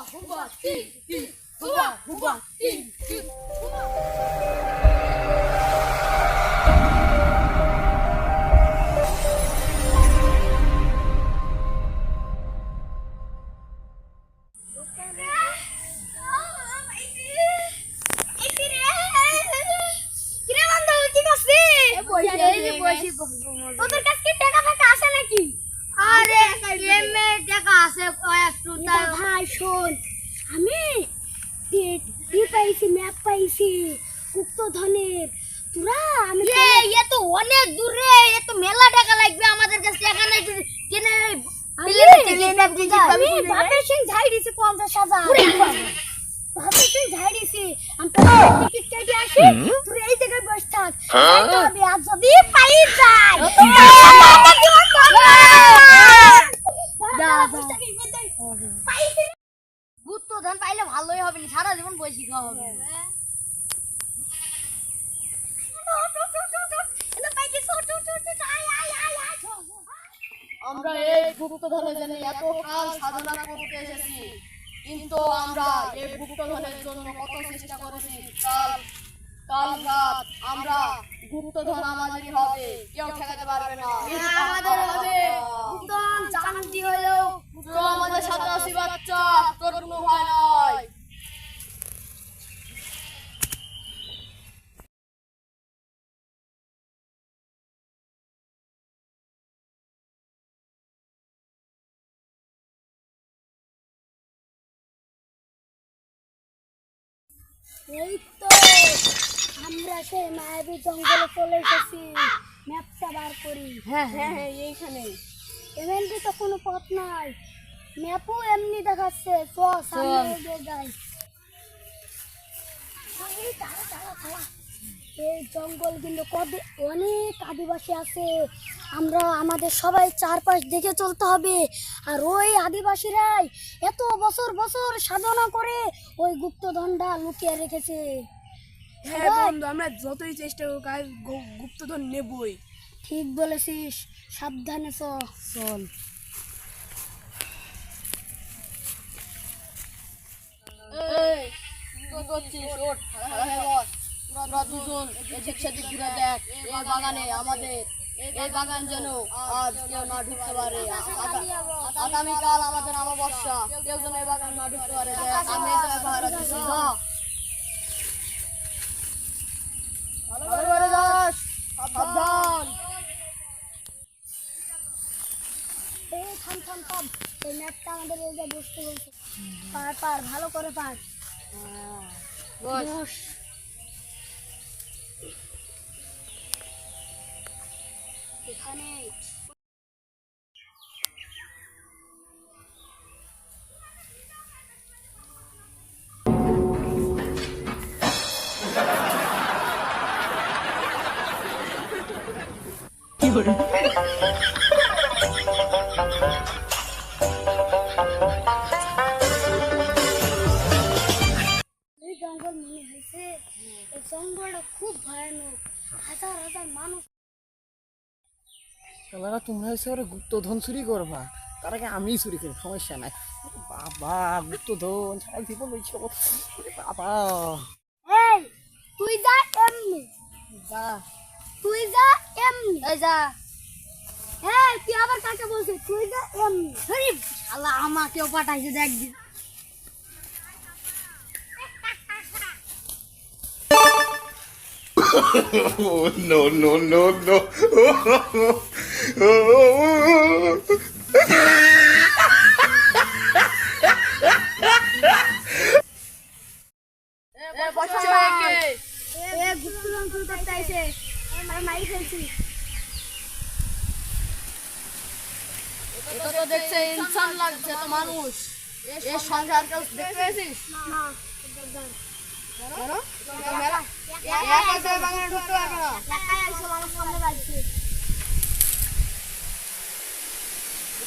ばほばティーティーほばほばティーティーほばキラなんだ浮きますね。শোন আমি ই পাইছি ম্যাপ পাইছি গুপ্তধনের। তোরা আমি এ তো অনেক দূরে এ তো মেলা টাকা লাগবে আমাদের কাছে টাকা নাই কেনে আমি বাপের সিং ঝাই দিছি পঞ্চাশ হাজার। বাপের সিং ঝাই দিছি। আমি তো টিকিট কেটে আসি। তুই এই জায়গায় বসে থাক। আমি আজ যদি পাই যাই। গুপ্তধন পাইলে ভালোই হবে না সারা জীবন বসে খাওয়া হবে। আমরা এই গুপ্তধনের জন্য এত কাল সাধনা করতে এসেছি কিন্তু আমরা এই গুপ্তধনের জন্য কত চেষ্টা করেছি কাল কাল রাত আমরা গুপ্তধন আমাদেরই হবে কেউ ঠেকাতে পারবে না। আমাদের হবে। গুপ্তধন জানতি হলেও আমাদের সাথে আসি বাচ্চা তোর কোনো ভয় নাই এই তো আমরা সেই মায়াবী জঙ্গলে চলে এসেছি। ম্যাপটা বার করি। হ্যাঁ হ্যাঁ হ্যাঁ এইখানে এমনি তো কোনো পথ নাই। ম্যাপও এমনি দেখাচ্ছে। এই জঙ্গল কিন্তু কত অনেক আদিবাসী আছে। আমরা আমাদের সবাই চারপাশ দেখে চলতে হবে। আর ওই আদিবাসীরাই এত বছর বছর সাধনা করে ওই গুপ্তধনটা লুকিয়ে রেখেছে। হ্যাঁ বন্ধু আমরা যতই চেষ্টা করুক আর গুপ্তধন নেবই। ঠিক বলেছিস। সাবধানে চল এই কি করছিস? ওঠ খাড়া বস। তোরা দুজন এদিক সেদিক ঘুরে দেখ। এই বাগানে আমাদের এই বাগান যেন আজ কেউ না ঢুকতে পারে। আগামীকাল আমাদের অমাবস্যা। কেউ যেন এই বাগান না ঢুকতে পারে। আমি এই দিচ্ছি ভালো করে যাস সাবধান। থাম থাম থাম। এই ম্যাপটা আমাদের বসতে বলছে। পার পার ভালো করে পার। বস। এখানে। কি এই তোমরা এসে ওরা গুপ্তধন চুরি করবা। তার আগে আমি চুরি করি সমস্যা নাই। বাবা গুপ্তধন সারা জীবন হয়েছে বাবা। এই তুই যা এমনি। যা। তুই যা এমনি। এই যা। এই তুই আবার কাকে বলছিস? তুই যা এমনি। আরে শালা আমাকেও পাঠাইছে দেখ দিন Oh, no, no, no, no. এটা তো দেখছে ইনসান লাগছে তো মানুষ এ সংসার কেউ দেখতে পেয়েছিস না কেন এটা মেলা একা একা বাগানে ঢুকতে পারবে না একাই আইছে মানুষ সামনে বাড়ছে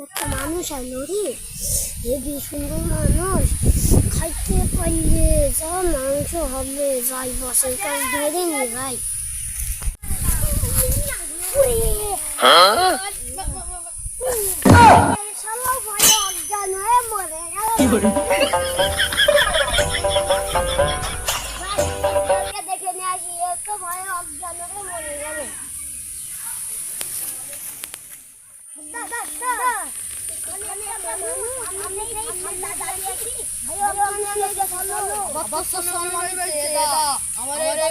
একটা মানুষ আর নরি হেবি সুন্দর মানুষ। খাইতে পারলে যা মাংস হবে যাই বসের কাজ ধরে নি ভাই। ভাই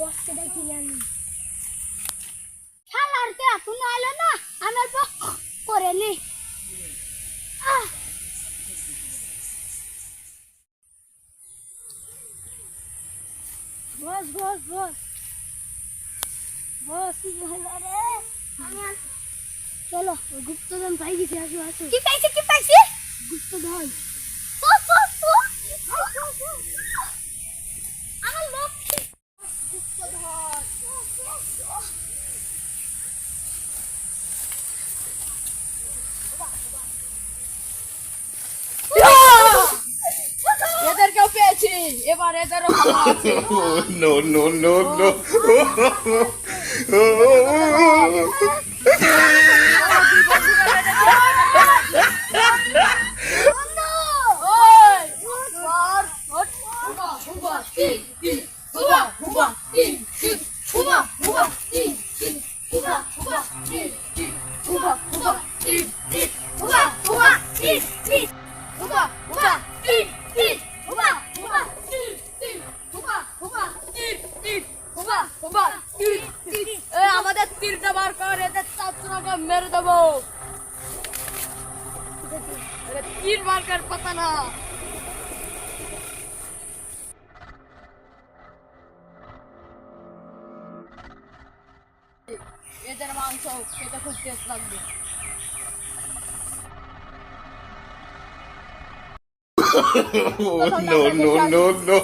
বসকে দেখি আমি। শালার তে এখন আলো না আমার করে নে। বস বস বস। বস কি হলো রে। আমি চলো গুপ্তধন পাই গেছি আসো আসো। কি পাইছি কি পাইছি? গুপ্তধন। এবার এদেরও no no no no Hey! মেরে দেবো এটা তীর মার্কার পাতা না এদের মাংস খেতে খুব টেস্ট লাগবে Oh, no, no, no, no.